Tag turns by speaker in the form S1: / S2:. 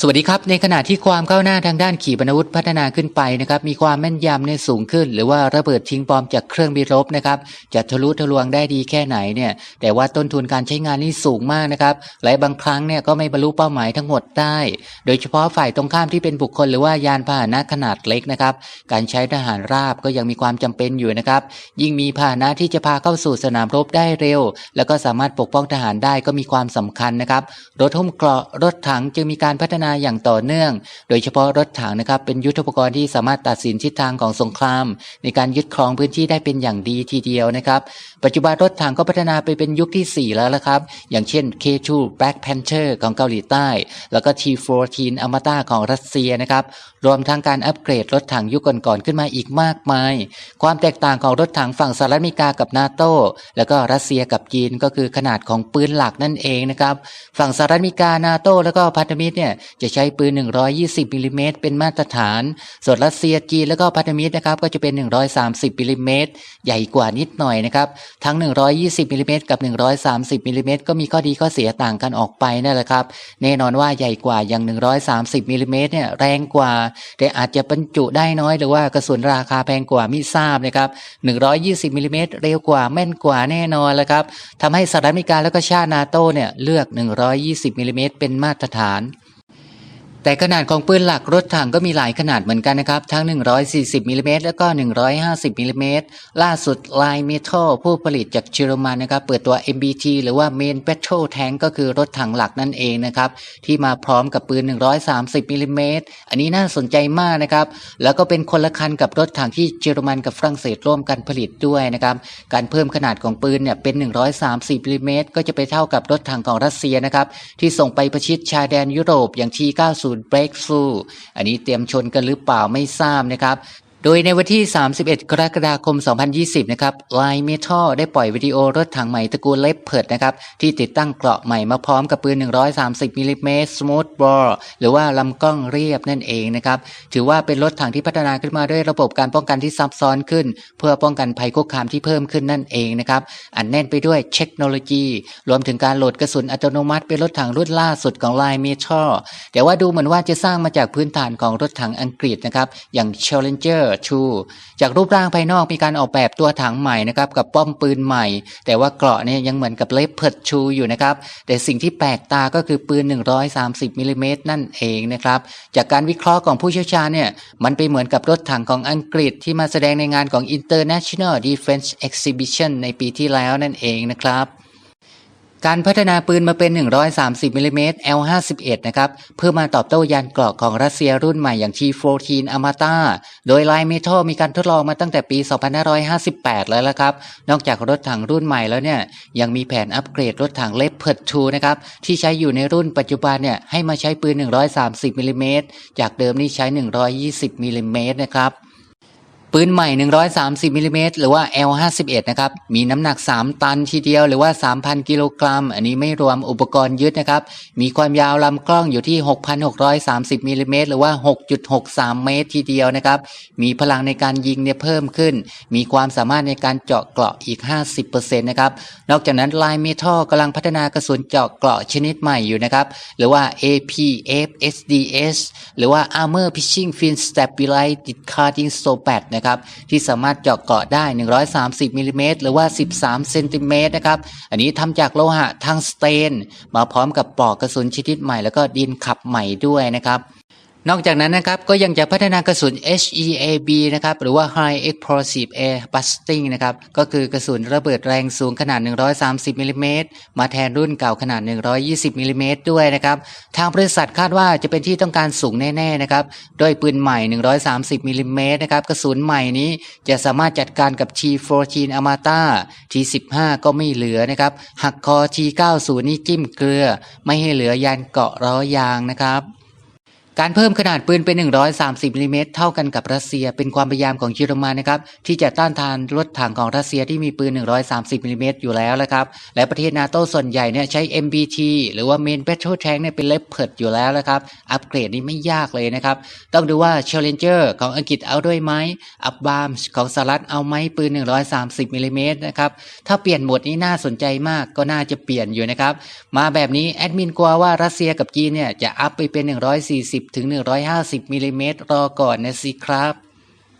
S1: สวัสดีครับ ในขณะที่ความก้าวหน้าทางด้านขีปนาวุธพัฒนาขึ้นไปนะครับมีความแม่นยำเนี่ยสูงขึ้น หรือว่าระเบิดทิ้งบอมจากเครื่องบินรบนะครับจะทะลุทะลวงได้ดีแค่ไหนเนี่ยแต่ว่าต้นทุนการใช้งานนี่สูงมากนะครับหลายบางครั้งเนี่ยก็ไม่บรรลุเป้าหมายทั้งหมดได้ โดยเฉพาะฝ่ายตรงข้ามที่เป็นบุคคลหรือว่ายานพาหนะขนาดเล็กนะครับการใช้ทหารราบก็ยังมีความจำเป็นอยู่นะครับยิ่งมีพาหนะที่จะพาเข้าสู่สนามรบได้เร็ว แล้วก็สามารถปกป้องทหารได้ก็มีความสำคัญนะครับรถหุ้มเกราะรถถังจึงมีการพัฒนาอย่างต่อเนื่อง โดยเฉพาะรถถังนะครับเป็นยุทธปกรณ์ที่สามารถตัดสินทิศทางของสงคราม ในการยึดครองพื้นที่ได้เป็นอย่างดีทีเดียวนะครับ ปัจจุบันรถถังก็พัฒนาไปเป็นยุคที่ 4 แล้วละครับ อย่างเช่น K2 Black Panther ของเกาหลีใต้ แล้วก็ T14 อมตะของรัสเซียนะครับ รวมทั้งการอัปเกรดรถถังยุคก่อนๆขึ้นมาอีกมากมาย ความแตกต่างของรถถังฝั่งสหรัฐอเมริกากับนาโตแล้วก็รัสเซียกับจีนก็คือขนาดของปืนหลักนั่นเองนะครับฝั่งสหรัฐอเมริกานาโตแล้วก็พันธมิตรเนี่ยจะใช้ปืน 120มิลลิเมตรเป็นมาตรฐาน ส่วนรัสเซียจีนแล้วก็พันธมิตรนะครับก็จะเป็น 130มิลลิเมตรใหญ่กว่านิดหน่อยนะครับทั้ง 120มิลลิเมตรกับ 130มิลลิเมตรก็มีข้อดีข้อเสียต่างกันออกไปนั่นแหละครับแน่นอนว่าใหญ่กว่าอย่าง 130มิลิเมตรเนี่ยแรงกว่าแต่อาจจะบรรจุได้น้อยหรือว่ากระสุนราคาแพงกว่าไม่ทราบนะครับ120มิลลิเมตรเร็วกว่าแม่นกว่าแน่นอนแล้วครับทำให้สหรัฐอเมริกาแล้วก็ชาตินาโตเนี่ยเลือก 120มิลลิเมตรเป็นมาตรฐาน แต่ขนาดของปืนหลักรถถังก็มีหลายขนาดเหมือนกันนะครับ ทั้ง 140มิลลิเมตรแล้วก็ 150มิลลิเมตรล่าสุด Line Metal ผู้ผลิตจากเยอรมันนะครับ เปิดตัว MBT หรือว่า Main Battle Tank ก็คือรถถังหลักนั่นเองนะครับ ที่มาพร้อมกับปืน 130มิลลิเมตรอันนี้น่าสนใจมากนะครับ แล้วก็เป็นคนละคันกับรถถังที่เยอรมันกับฝรั่งเศสร่วมกันผลิตด้วยนะครับการเพิ่มขนาดของปืนเนี่ยเป็น 130มิลลิเมตรก็จะไปเท่ากับรถถังของรัสเซียนะครับที่ส่งไปประชิดชายแดนยุโรปอย่าง T90 T90 Breakthrough อันนี้เตรียมชนกันหรือเปล่าไม่ทราบนะครับ โดยในวันที่ 31 กรกฎาคม 2020 นะครับ Line Metal ได้ปล่อยวิดีโอรถถังใหม่ตระกูลเลปเพิร์ดนะครับ ที่ติดตั้งเกราะใหม่มาพร้อมกับปืน 130 มิลลิเมตร Smooth Bore หรือว่าลำกล้องเรียบนั่นเองนะครับ ถือว่าเป็นรถถังที่พัฒนาขึ้นมาด้วยระบบการป้องกันที่ซับซ้อนขึ้น เพื่อป้องกันภัยคุกคามที่เพิ่มขึ้นนั่นเองนะครับ อันแน่นไปด้วยเทคโนโลยี รวมถึงการโหลดกระสุนอัตโนมัติเป็นรถถังรุ่นล่าสุดของ Line Metal แต่ว่าดูเหมือนว่าจะสร้างมาจากพื้นฐานของรถถังอังกฤษนะครับ อย่าง Challenger 2จากรูปร่างภายนอกมีการออกแบบตัวถังใหม่นะครับกับป้อมปืนใหม่ แต่ว่าเกราะเนี่ยยังเหมือนกับเลปเพิร์ดชูอยู่นะครับแต่สิ่งที่แปลกตาก็คือปืน 130มิลลิเมตรนั่นเองนะครับจากการวิเคราะห์ของผู้เชี่ยวชาญเนี่ยมันไปเหมือนกับรถถังของอังกฤษที่มาแสดงในงานของ International Defense Exhibition ในปีที่แล้วนั่นเองนะครับ การพัฒนาปืนมาเป็น 130มิลลิเมตร L51 นะครับ เพื่อมาตอบโต้ยานเกราะของรัสเซียรุ่นใหม่อย่าง T14 Amata โดย Line Metal มีการทดลองมาตั้งแต่ปี 2558 แล้วละครับ นอกจากรถถังรุ่นใหม่แล้วเนี่ย ยังมีแผนอัปเกรดรถถัง Leopard 2นะครับ ที่ใช้อยู่ในรุ่นปัจจุบันเนี่ยให้มาใช้ปืน 130มิลลิเมตร จากเดิมนี่ใช้ 120มิลลิเมตรนะครับ ปืนใหม่ 130มิลลิเมตรหรือว่า L51 นะครับ มีน้ำหนัก 3 ตันทีเดียวหรือว่า 3,000 กิโลกรัม อันนี้ไม่รวมอุปกรณ์ยึดนะครับ มีความยาวลำกล้องอยู่ที่ 6,630มิลลิเมตรหรือว่า 6.63 เมตรทีเดียวนะครับ มีพลังในการยิงเนี่ยเพิ่มขึ้น มีความสามารถในการเจาะเกราะอีก 50%นะครับ นอกจากนั้น Line Metal กำลังพัฒนากระสุนเจาะเกราะชนิดใหม่อยู่นะครับ หรือว่า APFSDS หรือว่า Armor Piercing Fin Stabilized Carding Stopat นะครับที่สามารถเจาะเกาะได้ 130มิลลิเมตรหรือว่า 13เซนติเมตรนะครับอันนี้ทำจากโลหะทางสเตน มาพร้อมกับปลอกกระสุนชนิดใหม่แล้วก็ดินขับใหม่ด้วยนะครับ นอกจากนั้นนะครับก็ยังจะพัฒนากระสุน HEAB นะครับหรือว่า High Explosive Air Busting นะครับก็คือกระสุนระเบิดแรงสูงขนาด 130มิลลิเมตรมาแทนรุ่นเก่าขนาด 120มิลลิเมตรด้วยนะครับทางบริษัทคาดว่าจะเป็นที่ต้องการสูงแน่ๆนะครับโดยปืนใหม่ 130มิลลิเมตรนะครับกระสุนใหม่นี้จะสามารถจัดการกับ T14 Amata T15 ก็ไม่เหลือนะครับหักคอ T90 นี่จิ้มเกลือ ไม่ให้เหลือยานเกาะล้อยางนะครับ การเพิ่มขนาดปืนเป็น 130มิลลิเมตรเท่ากันกับรัสเซีย เป็นความพยายามของเยอรมันนะครับที่จะต้านทานรถถังของรัสเซียที่มีปืน 130มิลลิเมตรอยู่แล้วนะครับและประเทศนาโตส่วนใหญ่เนี่ยใช้ MBT หรือว่า Main Battle Tank เนี่ยเป็นเล p เพิร์ดอยู่แล้วนะครับอัปเกรดนี่ไม่ยากเลยนะครับ ต้องดูว่า Challenger ของอังกฤษเอาด้วยไหมอับบามของสหรัฐเอาไหมปืน 130มิลลิเมตรนะครับถ้าเปลี่ยนหมดนี่น่าสนใจมากก็น่าจะเปลี่ยนอยู่นะครับมาแบบนี้แอดมินกลัวว่ารัสเซียกับจีนเนี่ยจะอัพไปเป็น 140ถึง 150มิลลิเมตรรอก่อนนะสิครับ